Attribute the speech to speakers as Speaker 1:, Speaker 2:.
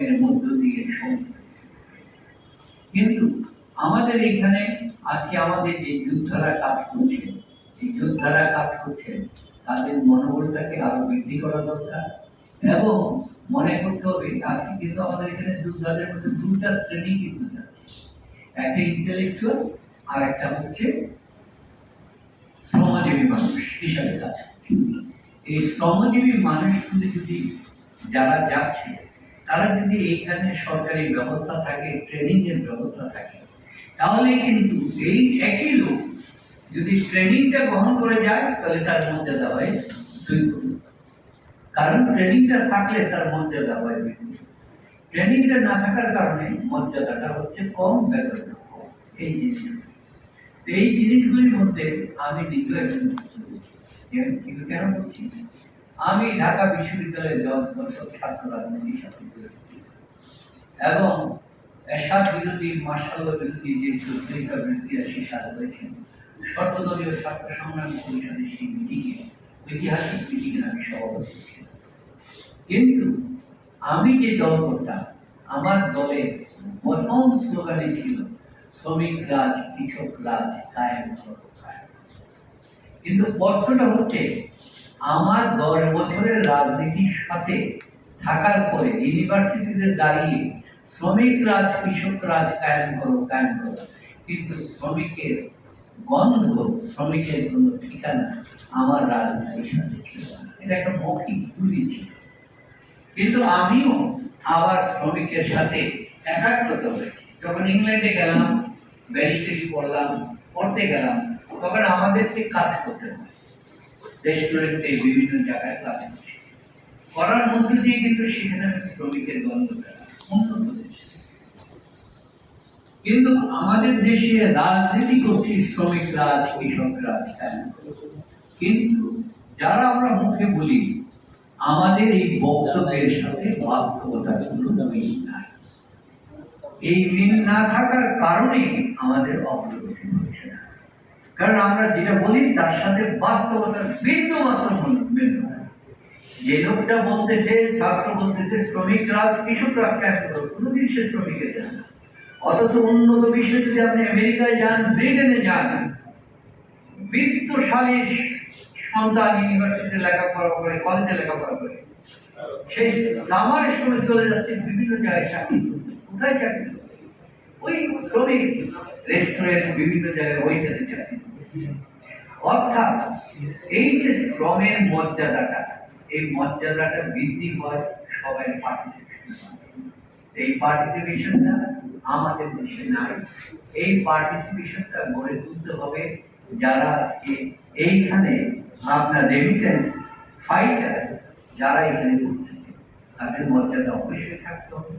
Speaker 1: এর মধ্য দিয়ে কিন্তু আমাদের এখানে আজকে আমাদের যে যোদ্ধারা কাজ করছে এই যোদ্ধারা কাজ করছেন, তাদের মনোবলটাকে আরও বৃদ্ধি করা দরকার এবং মনে করতে হবে আজকে কিন্তু আমাদের এখানে যোদ্ধাদের মধ্যে দুটা শ্রেণি কিন্তু যাচ্ছে। একটা ইন্টেলেকচুয়াল আর একটা হচ্ছে শ্রমজীবী মানুষ হিসাবে কাজ করছে। এই শ্রমজীবী মানুষগুলি যদি যারা যাচ্ছে তারা যদি এইখানে সরকারি ব্যবস্থা থাকে ট্রেনিং এর ব্যবস্থা থাকে, তাহলে কিন্তু এই একই লোক যদি ট্রেনিংটা গ্রহণ করে যায়, তাহলে তার মর্যাদা হয় দুই। কারণ ট্রেনিংটা থাকলে তার মর্যাদা হয় দুই। ট্রেনিংটা না থাকার কারণে মর্যাদাটা হচ্ছে কম, বেতনটা কম এই জিনিসগুলো তো এই জিনিসগুলির মধ্যে আমি দ্বিতীয় একজন কেন বলছি আমি ঢাকা বিশ্ববিদ্যালয়ে দশ বছর ছাত্র রাজনীতির সাথে এবং এরশাদ বিরোধী, মার্শাল বিরোধী যে চৌধুরীকা বিরোধীরা সে সাথ হয়েছেন সর্বদলীয় ছাত্র সংগ্রাম পরিষদের সেই মিটিংয়ে ঐতিহাসিক মিটিংয়ে আমি সভাপতি ছিলাম কিন্তু আমি যে দল করতাম আমার দলের প্রথম স্লোগানই ছিল, শ্রমিক রাজ, কৃষক রাজ করো। কিন্তু প্রশ্নটা হচ্ছে আমার দশ বছরের রাজনীতির সাথে থাকার পরে ইউনিভার্সিটিতে দাঁড়িয়ে শ্রমিক রাজ, কৃষক রাজ কায়েম করো কায়েম করো। কিন্তু শ্রমিকের গন্ধ, শ্রমিকের কোনো ঠিকানা আমার রাজনীতির সাথে ছিল এটা একটা মৌখিক ভুলই ছিল। কিন্তু আমিও আবার শ্রমিকের সাথে একাত্মতা হয়েছি। যখন ইংল্যান্ডে গেলাম, ব্যারিস্টারি পড়লাম, পড়তে গেলাম, তখন আমাদেরকে কাজ করতে হয়। রেস্টুরেন্টে বিভিন্ন জায়গায় কাজ করার মধ্য দিয়ে কিন্তু সেখানে শ্রমিকের পেলাম উন্নত দেশে কিন্তু আমাদের দেশে রাজনীতি করছি শ্রমিক রাজ, কৃষক রাজ কেন? কিন্তু যারা আমরা মুখে বলি, আমাদের এই বক্তব্যের সাথে বাস্তবতার কোনো মিল নাই। এই মিল না থাকার কারণে আমাদের অগ্রগতি হচ্ছে না। কারণ আমরা যেটা বলি, তার সাথে বাস্তবতার বিন্দু মাত্র যে লোকটা বলতেছে, ছাত্র বলতেছে, শ্রমিক রাজ, কৃষক রাজ কেন কোনোদিন সে শ্রমিকের যান অথচ উন্নত বিশ্বে যদি আপনি আমেরিকায় যান, ব্রিটেনে যান বিত্তশালীর সন্তান ইউনিভার্সিটিতে লেখাপড়া করে কলেজে লেখাপড়া করে, সেই সামারের সময় চলে যাচ্ছে বিভিন্ন জায়গায় চাকরি কোথায় চাকরি? ওই বিভিন্ন জায়গায় চাকরি অর্থাৎ এই যে শ্রমের মর্যাদাটা, এই মর্যাদাটা বৃদ্ধি হয় সবাই পার্টিসিপেশন এই পার্টিসিপেশনটা আমাদের দেশে নাই। এই পার্টিসিপেশনটা গড়ে তুলতে হবে যারা আজকে এইখানে আপনার রেমিটেন্স ফাইটার যারা এখানে করতেছে, তাদের মর্যাদা অবশ্যই থাকতে হবে।